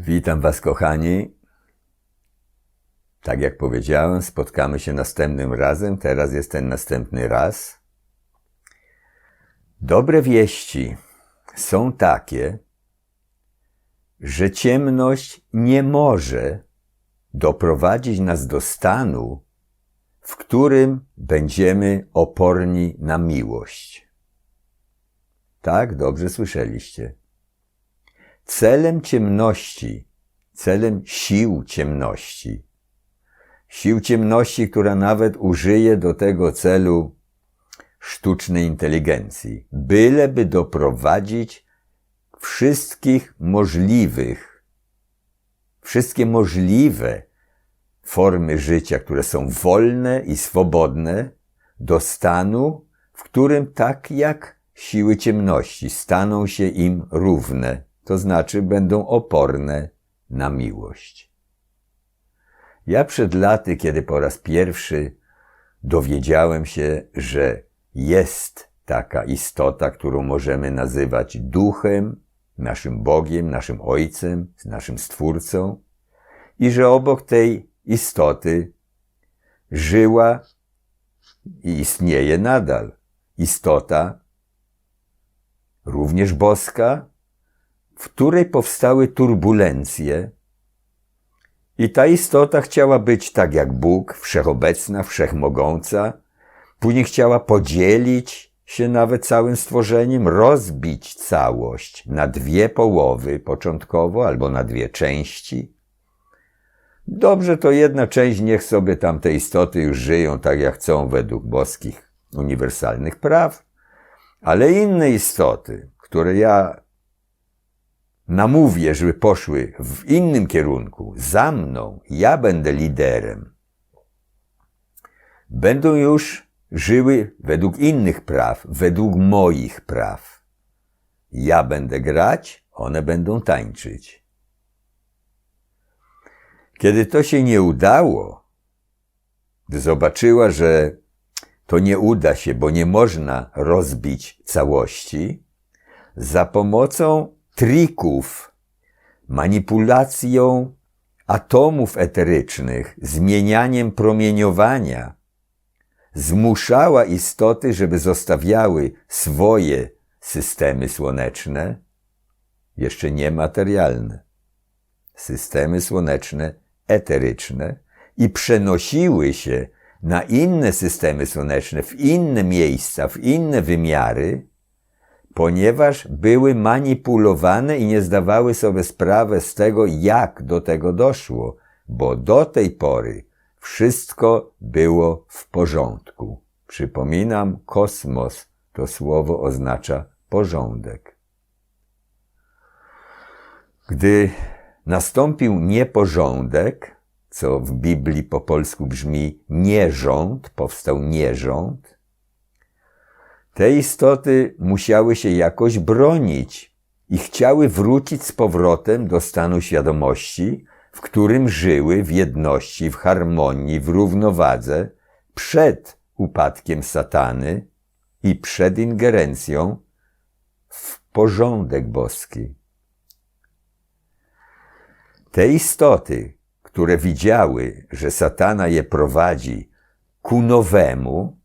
Witam Was, kochani. Tak jak powiedziałem, spotkamy się następnym razem. Teraz jest ten następny raz. Dobre wieści są takie, że ciemność nie może doprowadzić nas do stanu, w którym będziemy oporni na miłość. Tak, dobrze słyszeliście. Celem ciemności, celem sił ciemności, sił ciemności, która nawet użyje do tego celu sztucznej inteligencji, byleby doprowadzić wszystkich możliwych, wszystkie możliwe formy życia, które są wolne i swobodne, do stanu, w którym tak jak siły ciemności staną się im równe, to znaczy będą oporne na miłość. Ja przed laty, kiedy po raz pierwszy dowiedziałem się, że jest taka istota, którą możemy nazywać duchem, naszym Bogiem, naszym Ojcem, naszym Stwórcą, i że obok tej istoty żyła i istnieje nadal istota, również boska, w której powstały turbulencje, i ta istota chciała być tak jak Bóg, wszechobecna, wszechmogąca, później chciała podzielić się nawet całym stworzeniem, rozbić całość na dwie połowy początkowo albo na dwie części. Dobrze, to jedna część niech sobie tam te istoty już żyją tak jak chcą według boskich uniwersalnych praw, ale inne istoty, które ja namówię, żeby poszły w innym kierunku, za mną, ja będę liderem, będą już żyły według innych praw, według moich praw. Ja będę grać, one będą tańczyć. Kiedy to się nie udało, gdy zobaczyła, że to nie uda się, bo nie można rozbić całości, za pomocą trików, manipulacją atomów eterycznych, zmienianiem promieniowania, zmuszała istoty, żeby zostawiały swoje systemy słoneczne, jeszcze niematerialne, systemy słoneczne eteryczne i przenosiły się na inne systemy słoneczne, w inne miejsca, w inne wymiary, ponieważ były manipulowane i nie zdawały sobie sprawy z tego, jak do tego doszło, bo do tej pory wszystko było w porządku. Przypominam, kosmos to słowo oznacza porządek. Gdy nastąpił nieporządek, co w Biblii po polsku brzmi nierząd, powstał nierząd, te istoty musiały się jakoś bronić i chciały wrócić z powrotem do stanu świadomości, w którym żyły w jedności, w harmonii, w równowadze przed upadkiem satany i przed ingerencją w porządek boski. Te istoty, które widziały, że satana je prowadzi ku nowemu,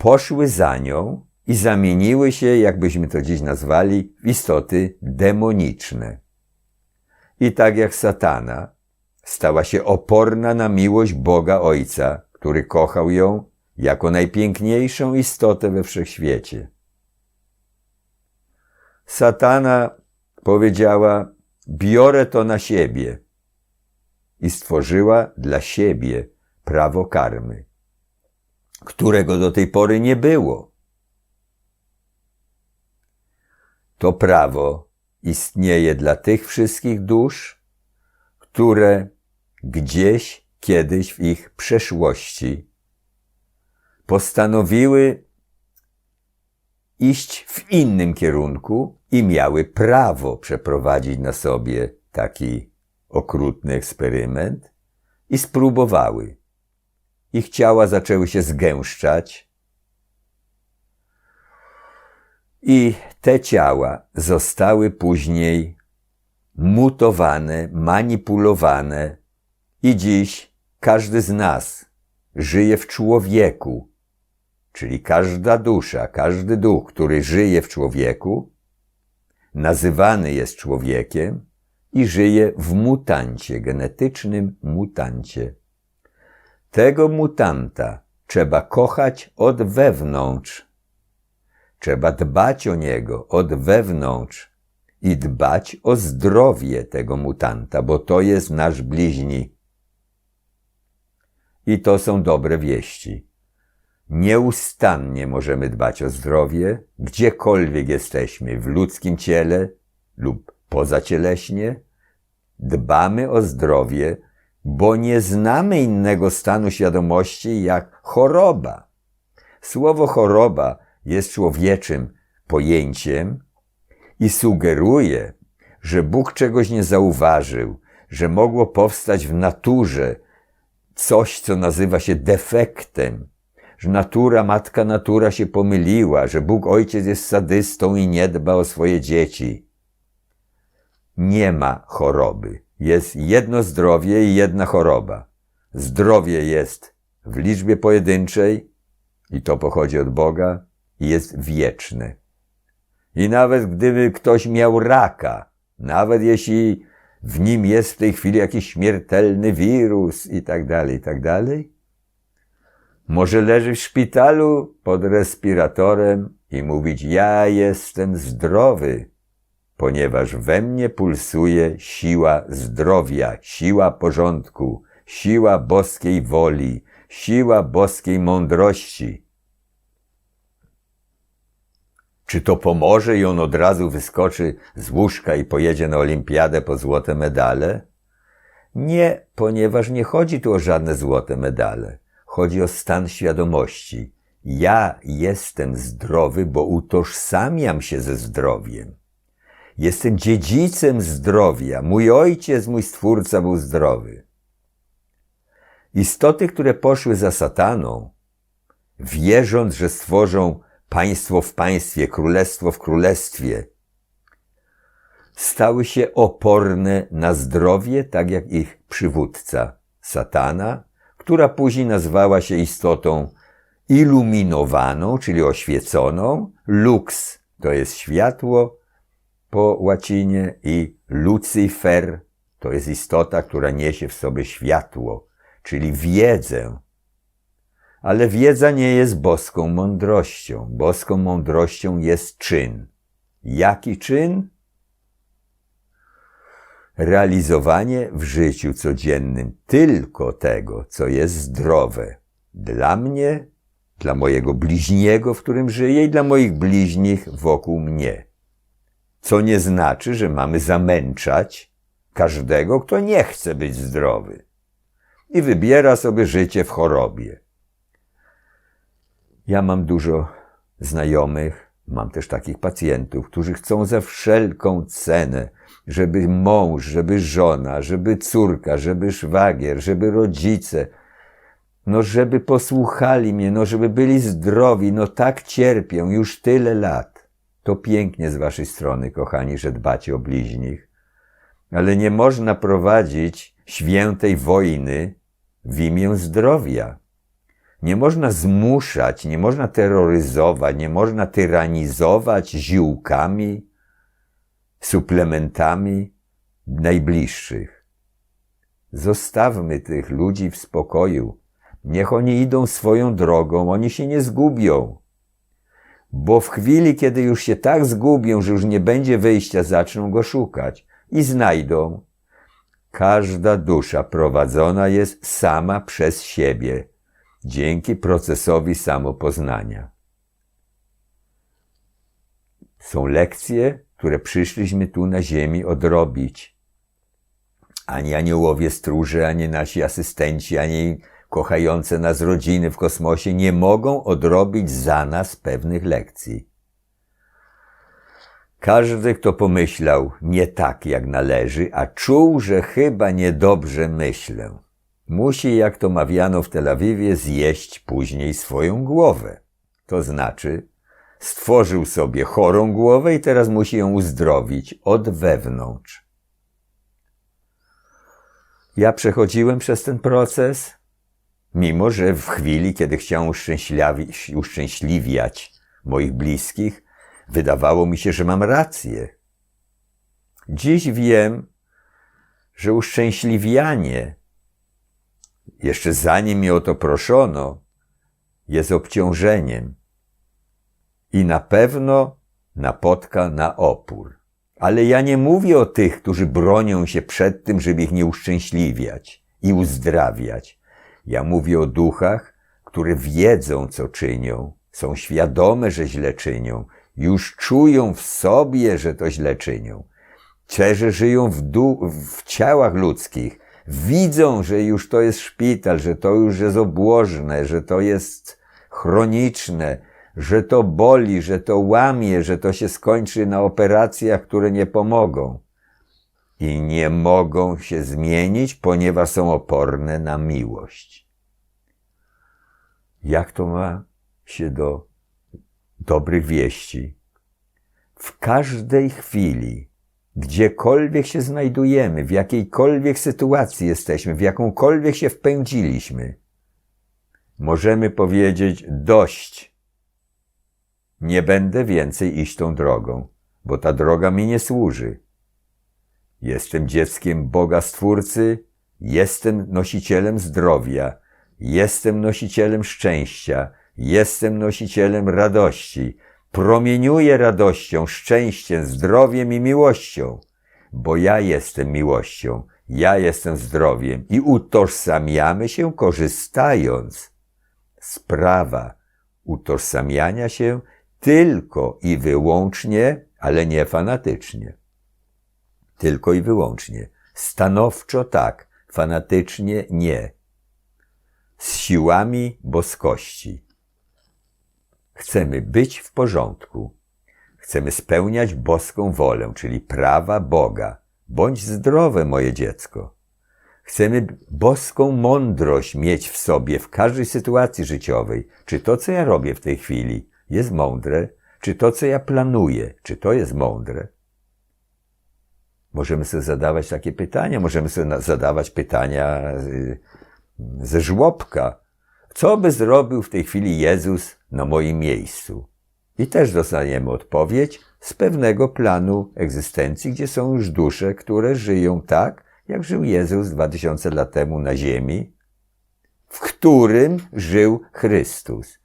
poszły za nią i zamieniły się, jakbyśmy to dziś nazwali, w istoty demoniczne. I tak jak satana stała się oporna na miłość Boga Ojca, który kochał ją jako najpiękniejszą istotę we wszechświecie. Satana powiedziała: Biorę to na siebie i stworzyła dla siebie prawo karmy którego do tej pory nie było. To prawo istnieje dla tych wszystkich dusz, które gdzieś kiedyś w ich przeszłości postanowiły iść w innym kierunku i miały prawo przeprowadzić na sobie taki okrutny eksperyment i spróbowały ich ciała zaczęły się zgęszczać. I te ciała zostały później mutowane, manipulowane i dziś każdy z nas żyje w człowieku, czyli każda dusza, każdy duch, który żyje w człowieku, nazywany jest człowiekiem i żyje w mutancie, genetycznym mutancie. Tego mutanta trzeba kochać od wewnątrz. Trzeba dbać o niego od wewnątrz i dbać o zdrowie tego mutanta, bo to jest nasz bliźni. I to są dobre wieści. Nieustannie możemy dbać o zdrowie, gdziekolwiek jesteśmy, w ludzkim ciele lub pozacieleśnie. Dbamy o zdrowie, bo nie znamy innego stanu świadomości jak choroba. Słowo choroba jest człowieczym pojęciem i sugeruje, że Bóg czegoś nie zauważył, że mogło powstać w naturze coś, co nazywa się defektem, że natura, matka natura się pomyliła, że Bóg Ojciec jest sadystą i nie dba o swoje dzieci. Nie ma choroby. Jest jedno zdrowie i jedna choroba. Zdrowie jest w liczbie pojedynczej i to pochodzi od Boga i jest wieczne. I nawet gdyby ktoś miał raka, nawet jeśli w nim jest w tej chwili jakiś śmiertelny wirus i tak dalej, i tak dalej, może leży w szpitalu pod respiratorem i mówić: Ja jestem zdrowy, ponieważ we mnie pulsuje siła zdrowia, siła porządku, siła boskiej woli, siła boskiej mądrości. Czy to pomoże i on od razu wyskoczy z łóżka i pojedzie na olimpiadę po złote medale? Nie, ponieważ nie chodzi tu o żadne złote medale. Chodzi o stan świadomości. Ja jestem zdrowy, bo utożsamiam się ze zdrowiem. Jestem dziedzicem zdrowia. Mój ojciec, mój stwórca był zdrowy. Istoty, które poszły za sataną, wierząc, że stworzą państwo w państwie, królestwo w królestwie, stały się oporne na zdrowie, tak jak ich przywódca, satana, która później nazwała się istotą iluminowaną, czyli oświeconą, lux to jest światło po łacinie i lucifer to jest istota, która niesie w sobie światło, czyli wiedzę. Ale wiedza nie jest boską mądrością. Boską mądrością jest czyn. Jaki czyn? realizowanie w życiu codziennym tylko tego, co jest zdrowe dla mnie, dla mojego bliźniego, w którym żyję, i dla moich bliźnich wokół mnie. Co nie znaczy, że mamy zamęczać każdego, kto nie chce być zdrowy i wybiera sobie życie w chorobie. Ja mam dużo znajomych, mam też takich pacjentów, którzy chcą za wszelką cenę żeby mąż, żeby żona, żeby córka, żeby szwagier, żeby rodzice, no żeby posłuchali mnie, no żeby byli zdrowi, no tak cierpią już tyle lat. To pięknie z waszej strony, kochani, że dbacie o bliźnich, ale nie można prowadzić świętej wojny w imię zdrowia. Nie można zmuszać, nie można terroryzować, nie można tyranizować ziółkami, suplementami najbliższych. Zostawmy tych ludzi w spokoju. Niech oni idą swoją drogą, oni się nie zgubią. Bo w chwili, kiedy już się tak zgubią, że już nie będzie wyjścia, zaczną go szukać i znajdą. Każda dusza prowadzona jest sama przez siebie, dzięki procesowi samopoznania. Są lekcje, które przyszliśmy tu na ziemi odrobić. Ani aniołowie stróże, ani nasi asystenci, ani kochające nas rodziny w kosmosie nie mogą odrobić za nas pewnych lekcji. Każdy, kto pomyślał nie tak, jak należy, a czuł, że chyba niedobrze myślę, musi, jak to mawiano w Tel Awiwie, zjeść później swoją głowę. To znaczy, Stworzył sobie chorą głowę i teraz musi ją uzdrowić od wewnątrz. ja przechodziłem przez ten proces, mimo że w chwili, kiedy chciałem uszczęśliwi- uszczęśliwiać moich bliskich, wydawało mi się, że mam rację. Dziś wiem, że uszczęśliwianie, jeszcze zanim mnie o to proszono, jest obciążeniem i na pewno napotka na opór. Ale ja nie mówię o tych, którzy bronią się przed tym, żeby ich nie uszczęśliwiać i uzdrawiać. Ja mówię o duchach, które wiedzą, co czynią, są świadome, że źle czynią, już czują w sobie, że to źle czynią. Ci, że żyją w, w ciałach ludzkich, widzą, że już to jest szpital, że to już jest obłożne, że to jest chroniczne, że to boli, że to łamie, że to się skończy na operacjach, które nie pomogą. I nie mogą się zmienić, ponieważ są oporne na miłość. Jak to ma się do dobrych wieści? W każdej chwili, gdziekolwiek się znajdujemy, w jakiejkolwiek sytuacji jesteśmy, w jakąkolwiek się wpędziliśmy, możemy powiedzieć dość. Nie będę więcej iść tą drogą, bo ta droga mi nie służy. Jestem dzieckiem Boga Stwórcy, jestem nosicielem zdrowia, jestem nosicielem szczęścia, jestem nosicielem radości, promieniuję radością, szczęściem, zdrowiem i miłością, bo ja jestem miłością, ja jestem zdrowiem i utożsamiamy się korzystając z prawa utożsamiania się tylko i wyłącznie, ale nie fanatycznie. Tylko i wyłącznie. Stanowczo tak, fanatycznie nie. Z siłami boskości. Chcemy być w porządku. Chcemy spełniać boską wolę, czyli prawa Boga. Bądź zdrowe, moje dziecko. Chcemy boską mądrość mieć w sobie w każdej sytuacji życiowej. Czy to, co ja robię w tej chwili, jest mądre? Czy to, co ja planuję, czy to jest mądre? Możemy sobie zadawać takie pytania, możemy sobie zadawać pytania y, ze żłobka. Co by zrobił w tej chwili Jezus na moim miejscu? I też dostaniemy odpowiedź z pewnego planu egzystencji, gdzie są już dusze, które żyją tak, jak żył Jezus dwa tysiące lat temu na ziemi, w którym żył Chrystus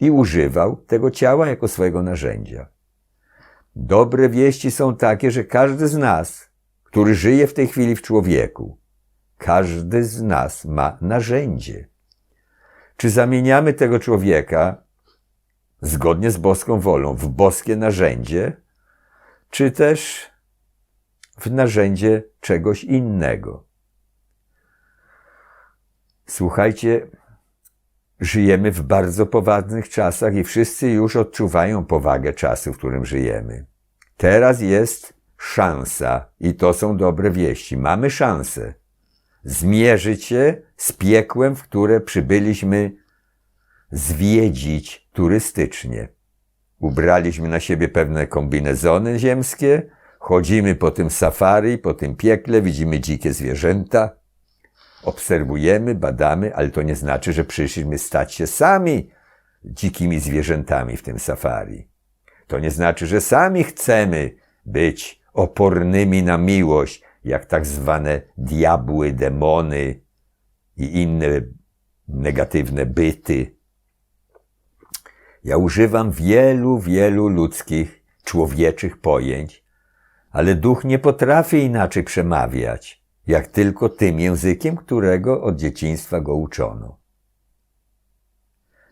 i używał tego ciała jako swojego narzędzia. Dobre wieści są takie, że każdy z nas, który żyje w tej chwili w człowieku, każdy z nas ma narzędzie. Czy zamieniamy tego człowieka zgodnie z boską wolą w boskie narzędzie, czy też w narzędzie czegoś innego? Słuchajcie, żyjemy w bardzo poważnych czasach i wszyscy już odczuwają powagę czasu, w którym żyjemy. Teraz jest szansa i to są dobre wieści. Mamy szansę zmierzyć się z piekłem, w które przybyliśmy zwiedzić turystycznie. Ubraliśmy na siebie pewne kombinezony ziemskie, chodzimy po tym safari, po tym piekle, widzimy dzikie zwierzęta, obserwujemy, badamy, ale to nie znaczy, że przyszliśmy stać się sami dzikimi zwierzętami w tym safari. To nie znaczy, że sami chcemy być opornymi na miłość, jak tak zwane diabły, demony i inne negatywne byty. Ja używam wielu, wielu ludzkich, człowieczych pojęć, ale duch nie potrafi inaczej przemawiać, jak tylko tym językiem, którego od dzieciństwa go uczono.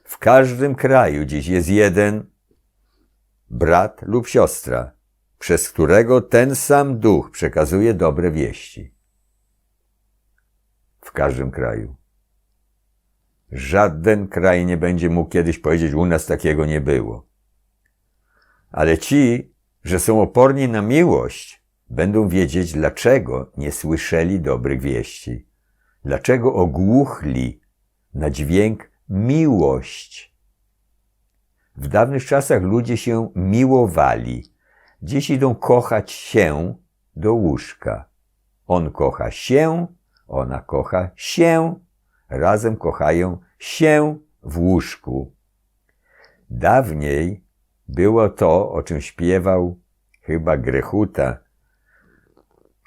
W każdym kraju dziś jest jeden brat lub siostra, przez którego ten sam duch przekazuje dobre wieści. W każdym kraju. Żaden kraj nie będzie mógł kiedyś powiedzieć, u nas takiego nie było. Ale ci, że są oporni na miłość, będą wiedzieć, dlaczego nie słyszeli dobrych wieści, dlaczego ogłuchli na dźwięk miłość. W dawnych czasach ludzie się miłowali. Dziś idą kochać się do łóżka. On kocha się, Ona kocha się. Razem kochają się w łóżku. Dawniej było to, o czym śpiewał chyba Grechuta,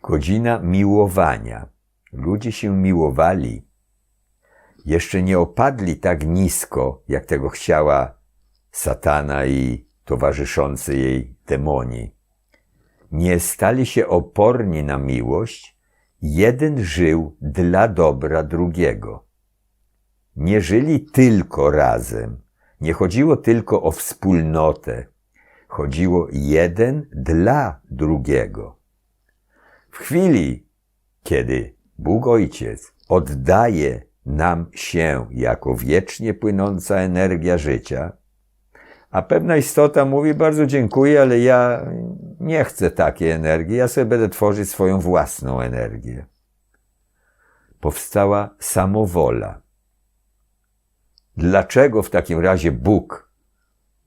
godzina miłowania. Ludzie się miłowali. Jeszcze nie opadli tak nisko, jak tego chciała satana i towarzyszący jej demoni. Nie stali się oporni na miłość, jeden żył dla dobra drugiego. Nie żyli tylko razem, nie chodziło tylko o wspólnotę, chodziło jeden dla drugiego. W chwili, kiedy Bóg Ojciec oddaje nam się jako wiecznie płynąca energia życia, a pewna istota mówi: Bardzo dziękuję, ale ja nie chcę takiej energii, ja sobie będę tworzyć swoją własną energię. Powstała samowola. Dlaczego w takim razie Bóg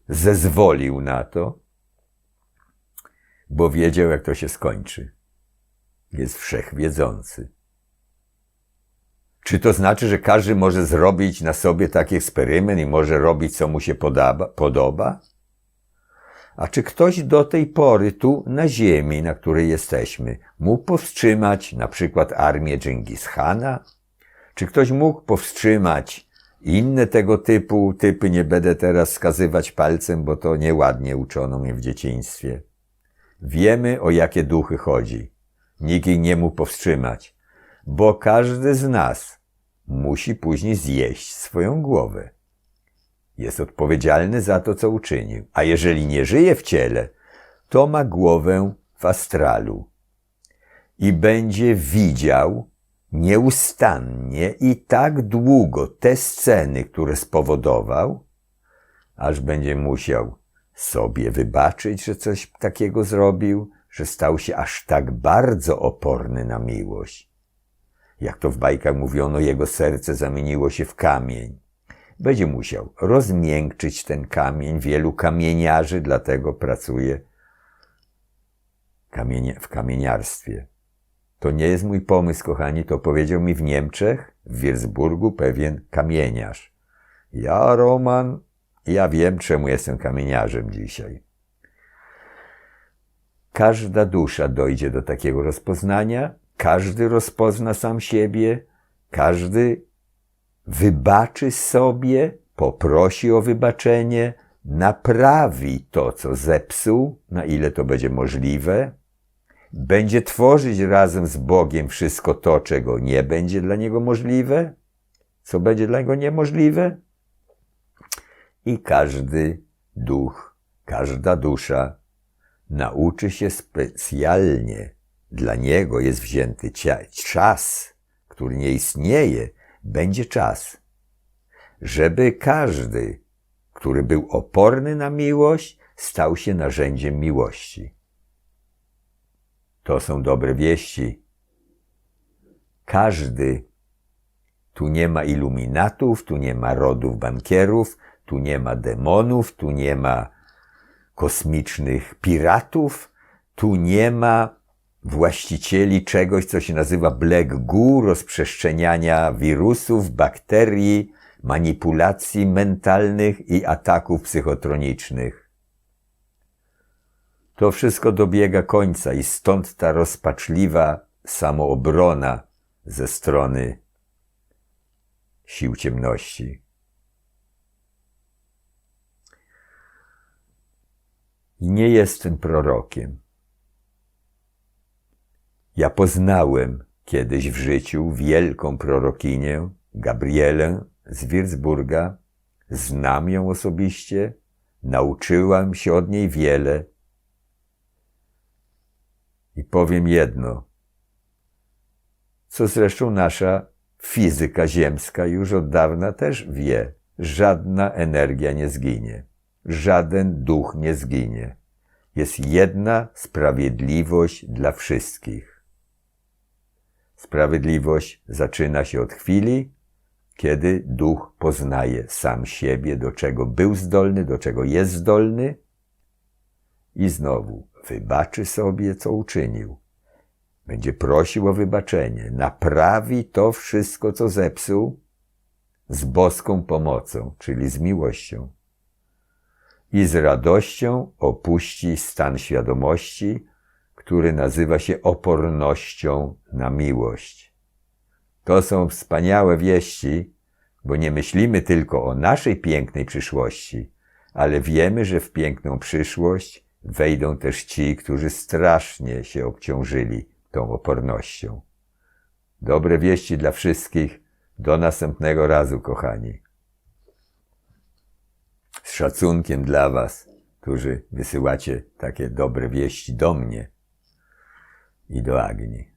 zezwolił na to? Bo wiedział, jak to się skończy. Jest wszechwiedzący. Czy to znaczy, że każdy może zrobić na sobie taki eksperyment i może robić, co mu się podoba? podoba? A czy ktoś do tej pory tu na ziemi, na której jesteśmy, mógł powstrzymać na przykład armię Dżingis Hana? Czy ktoś mógł powstrzymać inne tego typu typy? Nie będę teraz wskazywać palcem, bo to nieładnie uczono mnie w dzieciństwie. Wiemy, o jakie duchy chodzi. Nikt jej nie mógł powstrzymać, bo każdy z nas musi później zjeść swoją głowę. Jest odpowiedzialny za to, co uczynił. A jeżeli nie żyje w ciele, to ma głowę w astralu i będzie widział nieustannie i tak długo te sceny, które spowodował, aż będzie musiał sobie wybaczyć, że coś takiego zrobił, że stał się aż tak bardzo oporny na miłość. Jak to w bajkach mówiono, jego serce zamieniło się w kamień. Będzie musiał rozmiękczyć ten kamień. Wielu kamieniarzy dlatego pracuje w kamieniarstwie. To nie jest mój pomysł, kochani, to powiedział mi w Niemczech, w Würzburgu, pewien kamieniarz. Ja, Roman, ja wiem, czemu jestem kamieniarzem dzisiaj. Każda dusza dojdzie do takiego rozpoznania, każdy rozpozna sam siebie, każdy wybaczy sobie, poprosi o wybaczenie, naprawi to, co zepsuł, na ile to będzie możliwe, będzie tworzyć razem z Bogiem wszystko to, czego nie będzie dla niego możliwe, co będzie dla niego niemożliwe. I każdy duch, każda dusza nauczy się specjalnie, dla niego jest wzięty czas, który nie istnieje, będzie czas, żeby każdy, który był oporny na miłość, stał się narzędziem miłości. To są dobre wieści. Każdy, tu nie ma iluminatów, tu nie ma rodów bankierów, tu nie ma demonów, tu nie ma kosmicznych piratów, tu nie ma właścicieli czegoś, co się nazywa Black Goo, rozprzestrzeniania wirusów, bakterii, manipulacji mentalnych i ataków psychotronicznych. To wszystko dobiega końca i stąd ta rozpaczliwa samoobrona ze strony sił ciemności. Nie jestem prorokiem. Ja poznałem kiedyś w życiu wielką prorokinię, Gabrielę z Würzburga. Znam ją osobiście, nauczyłam się od niej wiele. I powiem jedno, co zresztą nasza fizyka ziemska już od dawna też wie. Żadna energia nie zginie, żaden duch nie zginie. Jest jedna sprawiedliwość dla wszystkich. Sprawiedliwość zaczyna się od chwili, kiedy duch poznaje sam siebie, do czego był zdolny, do czego jest zdolny i znowu wybaczy sobie, co uczynił. Będzie prosił o wybaczenie, naprawi to wszystko, co zepsuł, z boską pomocą, czyli z miłością. I z radością opuści stan świadomości, który nazywa się opornością na miłość. To są wspaniałe wieści, bo nie myślimy tylko o naszej pięknej przyszłości, ale wiemy, że w piękną przyszłość wejdą też ci, którzy strasznie się obciążyli tą opornością. Dobre wieści dla wszystkich. Do następnego razu, kochani. Z szacunkiem dla Was, którzy wysyłacie takie dobre wieści do mnie i do Agni.